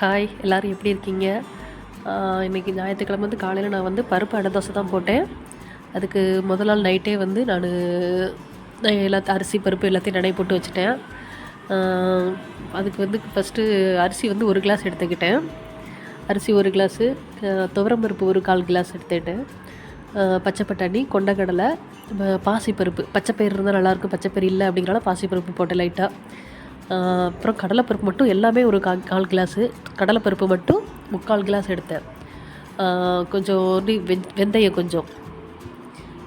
Hi எல்லோரும் எப்படி இருக்கீங்க? இன்றைக்கி இன்னைக்கு ஞாயிற்றுக்கிழமை வந்து காலையில் நான் வந்து பருப்பு அடை தோசை தான் போட்டேன். அதுக்கு முதல் நாள் நைட்டே வந்து நான் எல்லாத்தையும் அரிசி பருப்பு எல்லாத்தையும் நடை போட்டு வச்சுட்டேன். அதுக்கு வந்து ஃபஸ்ட்டு அரிசி வந்து ஒரு கிளாஸ் எடுத்துக்கிட்டேன். அரிசி ஒரு கிளாஸு துவரம்பருப்பு ஒரு கால் கிளாஸ் எடுத்துக்கிட்டேன். பச்சை பட்டாணி கொண்டக்கடலை பாசிப்பருப்பு. பச்சைப்பயிறு இருந்தால் நல்லாயிருக்கும் பச்சைப்பயிறு இல்லை அப்படிங்கிறனால பாசிப்பருப்பு போட்டேன் லைட்டாக அப்புறம் கடலைப்பருப்பு மட்டும் எல்லாமே ஒரு கா கால் கிளாஸு. கடலைப்பருப்பு மட்டும் முக்கால் கிளாஸ் எடுத்தேன். கொஞ்சம் வெந் வெந்தயம் கொஞ்சம்.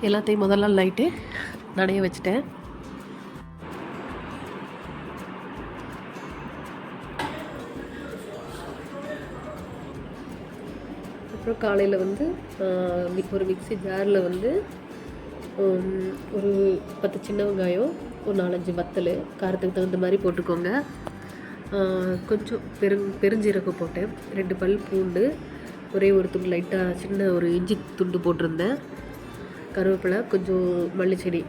எல்லாத்தையும் முதல் நாள் நைட்டு நனைய வச்சுட்டேன். அப்புறம் காலையில் வந்து ஒரு மிக்சி ஜாரில் வந்து ஒரு பத்து சின்ன வெங்காயம் ஒரு நாலஞ்சு வத்தல் காரத்துக்கு தகுந்த மாதிரி போட்டுக்கோங்க. கொஞ்சம் பெருங் பெருஞ்சீரகம் போட்டேன். ரெண்டு பல் பூண்டு ஒரே ஒரு துண்டு லைட்டாக சின்ன ஒரு இஞ்சி துண்டு போட்டிருந்தேன். கருவேப்பிலை கொஞ்சம் மல்லிச்செடி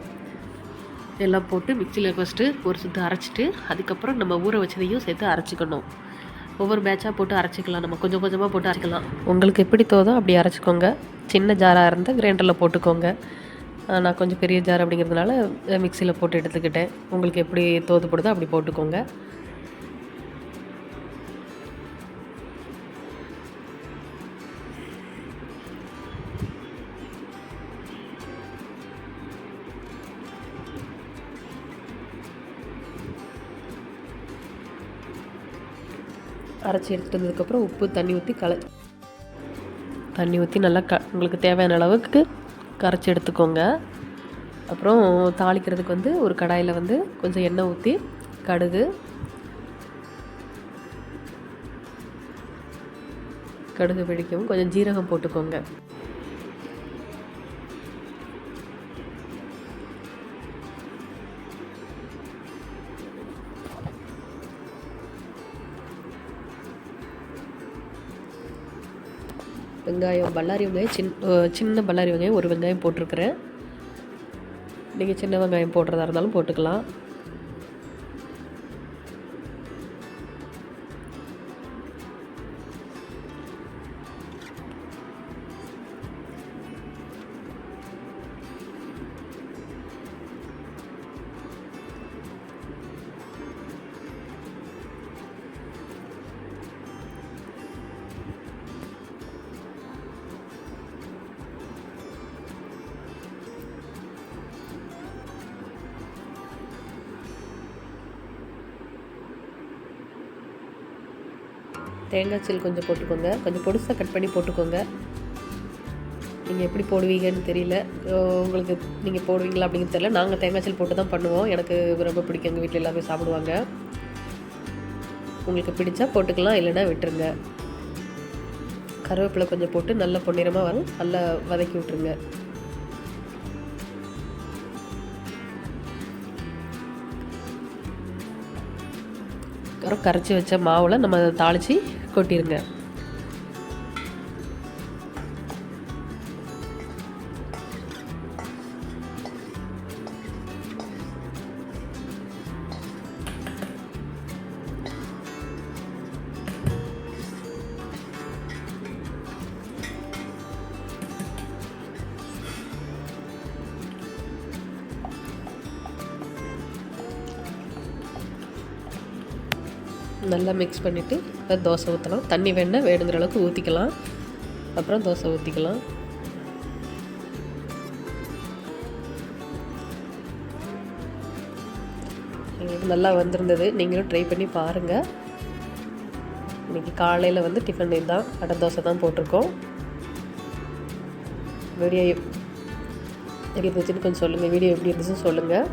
எல்லாம் போட்டு மிக்சியில் ஃபஸ்ட்டு ஒரு சுத்து அரைச்சிட்டு அதுக்கப்புறம் நம்ம ஊற வச்சதையும் சேர்த்து அரைச்சிக்கணும். ஒவ்வொரு பேட்சாக போட்டு அரைச்சிக்கலாம். நம்ம கொஞ்சம் கொஞ்சமாக போட்டு அரைக்கலாம். உங்களுக்கு எப்படி தோதோ அப்படி அரைச்சிக்கோங்க. சின்ன ஜாராக இருந்தால் கிரைண்டரில் போட்டுக்கோங்க. நான் கொஞ்சம் பெரிய ஜார் அப்படிங்கிறதுனால மிக்சியில் போட்டு எடுத்துக்கிட்டேன். உங்களுக்கு எப்படி தோதுப்படுதோ அப்படி போட்டுக்கோங்க. அரைச்சி எடுத்துகிட்டு வந்ததுக்கப்புறம் உப்பு தண்ணி ஊற்றி கல தண்ணி ஊற்றி நல்லா க உங்களுக்கு தேவையான அளவுக்கு கரைச்சி எடுத்துக்கோங்க. அப்புறம் தாளிக்கிறதுக்கு வந்து ஒரு கடாயில் வந்து கொஞ்சம் எண்ணெய் ஊற்றி கடுகு கடுகு வெடிக்கவும் கொஞ்சம் ஜீரகம் போட்டுக்கோங்க. வெங்காயம் பல்லாரி வெங்காயம் சின் சின்ன பல்லாரி வெங்காயம் ஒரு வெங்காயம் போட்டிருக்கிறேன். நீங்கள் சின்ன வெங்காயம் போடுறதா இருந்தாலும் போட்டுக்கலாம். தேங்காய் சில் கொஞ்சம் போட்டுக்கோங்க. கொஞ்சம் பொடுசாக கட் பண்ணி போட்டுக்கோங்க. நீங்கள் எப்படி போடுவீங்கன்னு தெரியல. உங்களுக்கு நீங்கள் போடுவீங்களா அப்படிங்கிறது தெரியல. நாங்கள் தேங்காய் சில் போட்டு தான் பண்ணுவோம். எனக்கு ரொம்ப பிடிக்கும். எங்கள் வீட்டில் எல்லாமே சாப்பிடுவாங்க. உங்களுக்கு பிடிச்சா போட்டுக்கலாம் இல்லைன்னா விட்டுருங்க. கருவேப்பிலை கொஞ்சம் போட்டு நல்ல பொன்னிறமாக வரும் நல்லா வதக்கி விட்டுருங்க. அப்புறம் கரைச்சி வச்ச மாவில் நம்ம அதை தாளித்து கொட்டியிருக்கேன் நல்லா மிக்ஸ் பண்ணிவிட்டு இப்போ தோசை ஊற்றலாம் தண்ணி வேணால் வேணுங்கிற அளவுக்கு ஊற்றிக்கலாம் அப்புறம் தோசை ஊற்றிக்கலாம் நல்லா வந்திருந்தது. நீங்களும் ட்ரை பண்ணி பாருங்கள் இன்றைக்கி காலையில் வந்து டிஃபன் இதுதான் அடை தோசை தான் போட்டிருக்கோம். வீடியோ எப்படி இருந்துச்சுன்னு கொஞ்சம் சொல்லுங்கள் வீடியோ எப்படி இருந்துச்சுன்னு சொல்லுங்கள்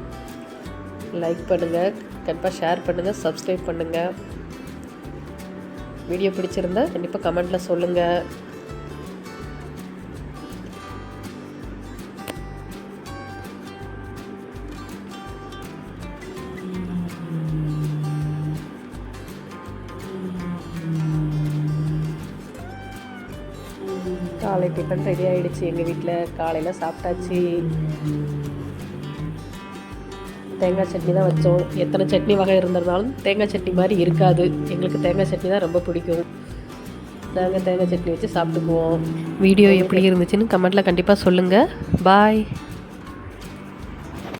லைக் பண்ணுங்கள் கண்டிப்பாக ஷேர் பண்ணுங்கள் சப்ஸ்கிரைப் பண்ணுங்கள் வீடியோ பிடிச்சிருந்தா கண்டிப்பாக கமெண்ட்டில் சொல்லுங்கள் காலை டிஃபன் ரெடி ஆயிடுச்சு எங்கள் வீட்டில் காலையில் சாப்பிட்டாச்சு. தேங்காய் சட்னி தான் வச்சோம். எத்தனை சட்னி வகை இருந்திருந்தாலும் தேங்காய் சட்னி மாதிரி இருக்காது. எங்களுக்கு தேங்காய் சட்னி தான் ரொம்ப பிடிக்கும். நாங்கள் தேங்காய் சட்னி வச்சு சாப்பிட்டுக்குவோம். வீடியோ எப்படி இருந்துச்சுன்னு கமெண்ட்டில் கண்டிப்பாக சொல்லுங்கள் பாய்